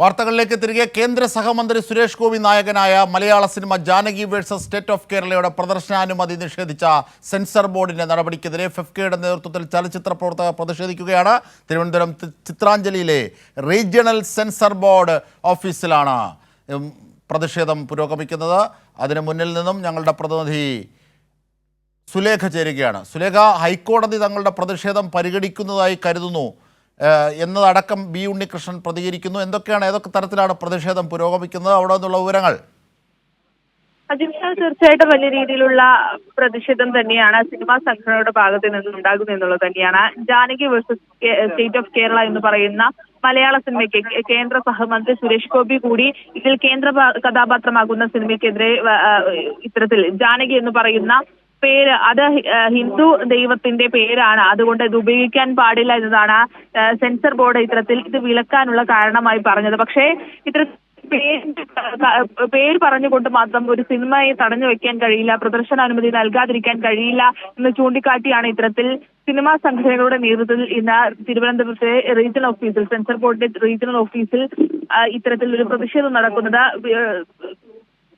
വാർത്തകളിലേക്ക് തിരികെ കേന്ദ്ര സഹമന്ത്രി സുരേഷ് ഗോപി നായകനായ മലയാള cinema Janaki versus state of കേരളയുടെ പ്രദർശനാനുമതി നിഷേധിച്ച സെൻസർ ബോർഡിന്റെ നടപടിക്കെതിരെ ഫെഫ്കയുടെ നേതൃത്വത്തിൽ ചലച്ചിത്ര പ്രവർത്തകർ പ്രതിഷേധിക്കുകയാണ്. തിരുവനന്തപുരം ചിത്രാഞ്ജലിയിലെ റീജിയണൽ സെൻസർ ബോർഡ് ഓഫീസിലാണ് പ്രതിഷേധം പുരോഗമിക്കുന്നത്. അതിനു മുന്നിൽ നിന്നും ഞങ്ങളുടെ പ്രതിനിധി സുലേഖ ചേരുകയാണ്. സുലേഖ ഹൈക്കോടതി തങ്ങളുടെ പ്രതിഷേധം പരിഗണിക്കുന്നതായി കരുതുന്നു. എന്നതടക്കം ബി ഉണ്ണികൃഷ്ണൻ പ്രതികരിക്കുന്നു. എന്തൊക്കെയാണ് ഏതൊക്കെ തരത്തിലാണ് പ്രതിഷേധം പുരോഗമിക്കുന്നത്? അവിടെ നിന്നുള്ള വിവരങ്ങൾ. തീർച്ചയായിട്ടും വലിയ രീതിയിലുള്ള പ്രതിഷേധം തന്നെയാണ്. സിനിമാ സംഘടനയുടെ ഭാഗത്ത് നിന്ന് ഉണ്ടാകുന്നത് എന്നുള്ളത് തന്നെയാണ്. Janaki versus state of Kerala എന്ന് പറയുന്ന മലയാള സിനിമയ്ക്ക് കേന്ദ്ര സഹമന്ത്രി സുരേഷ് ഗോപി കൂടി ഇതിൽ കേന്ദ്ര കഥാപാത്രമാകുന്ന സിനിമയ്ക്കെതിരെ ഇത്തരത്തിൽ ജാനകി എന്ന് പറയുന്ന പേര് അത് ഹിന്ദു ദൈവത്തിന്റെ പേരാണ്. അതുകൊണ്ട് ഇത് ഉപയോഗിക്കാൻ പാടില്ല എന്നതാണ് സെൻസർ ബോർഡ് ഇത്തരത്തിൽ ഇത് വിലക്കാനുള്ള കാരണമായി പറഞ്ഞത്. പക്ഷേ ഇത്ര പേര് പറഞ്ഞുകൊണ്ട് മാത്രം ഒരു സിനിമയെ തടഞ്ഞു വെക്കാൻ കഴിയില്ല പ്രദർശന അനുമതി നൽകാതിരിക്കാൻ കഴിയില്ല എന്ന് ചൂണ്ടിക്കാട്ടിയാണ് ഇത്തരത്തിൽ സിനിമാ സംഘടനകളുടെ നേതൃത്വത്തിൽ ഇന്ന് തിരുവനന്തപുരത്തെ റീജിയണൽ ഓഫീസിൽ സെൻസർ ബോർഡിന്റെ റീജിയണൽ ഓഫീസിൽ ഇത്തരത്തിൽ ഒരു പ്രതിഷേധം നടക്കുന്നത്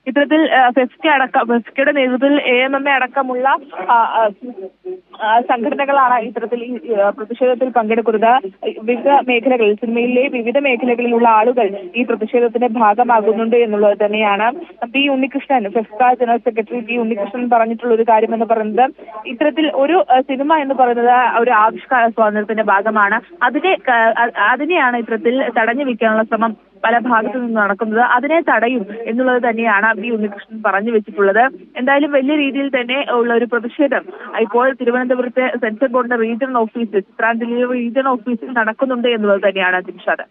ഇത്തരത്തിൽ ഫെഫ്ക അടക്കം ഫെഫ്കയുടെ നേതൃത്വത്തിൽ എ എം എം എ അടക്കമുള്ള സംഘടനകളാണ് ഇത്തരത്തിൽ പ്രതിഷേധത്തിൽ പങ്കെടുക്കുന്നത്. വിവിധ മേഖലകളിൽ സിനിമയിലെ വിവിധ മേഖലകളിലുള്ള ആളുകൾ ഈ പ്രതിഷേധത്തിന്റെ ഭാഗമാകുന്നുണ്ട് എന്നുള്ളത് തന്നെയാണ്. P Unnikrishnan FEFKA general secretary P Unnikrishnan പറഞ്ഞിട്ടുള്ള ഒരു കാര്യം എന്ന് പറയുന്നത് ഇത്തരത്തിൽ ഒരു സിനിമ എന്ന് പറയുന്നത് ഒരു ആവിഷ്കാര സ്വാതന്ത്ര്യത്തിന്റെ ഭാഗമാണ്. അതിനെ അതിനെയാണ് ഇത്തരത്തിൽ തടഞ്ഞു വെക്കാനുള്ള ശ്രമം പല ഭാഗത്തു നിന്ന് നടക്കുന്നത്. അതിനെ തടയും എന്നുള്ളത് തന്നെയാണ് ബി ഉണ്ണികൃഷ്ണൻ പറഞ്ഞു വെച്ചിട്ടുള്ളത്. എന്തായാലും വലിയ രീതിയിൽ തന്നെ ഉള്ള ഒരു പ്രതിഷേധം ഇപ്പോൾ തിരുവനന്തപുരത്തെ സെൻസർ ബോർഡിന്റെ റീജിയണൽ ഓഫീസിൽ ചിത്രാഞ്ജലിയുടെ റീജിയണൽ ഓഫീസിൽ നടക്കുന്നുണ്ട് എന്നുള്ളത് തന്നെയാണ് ദിൻഷാദ്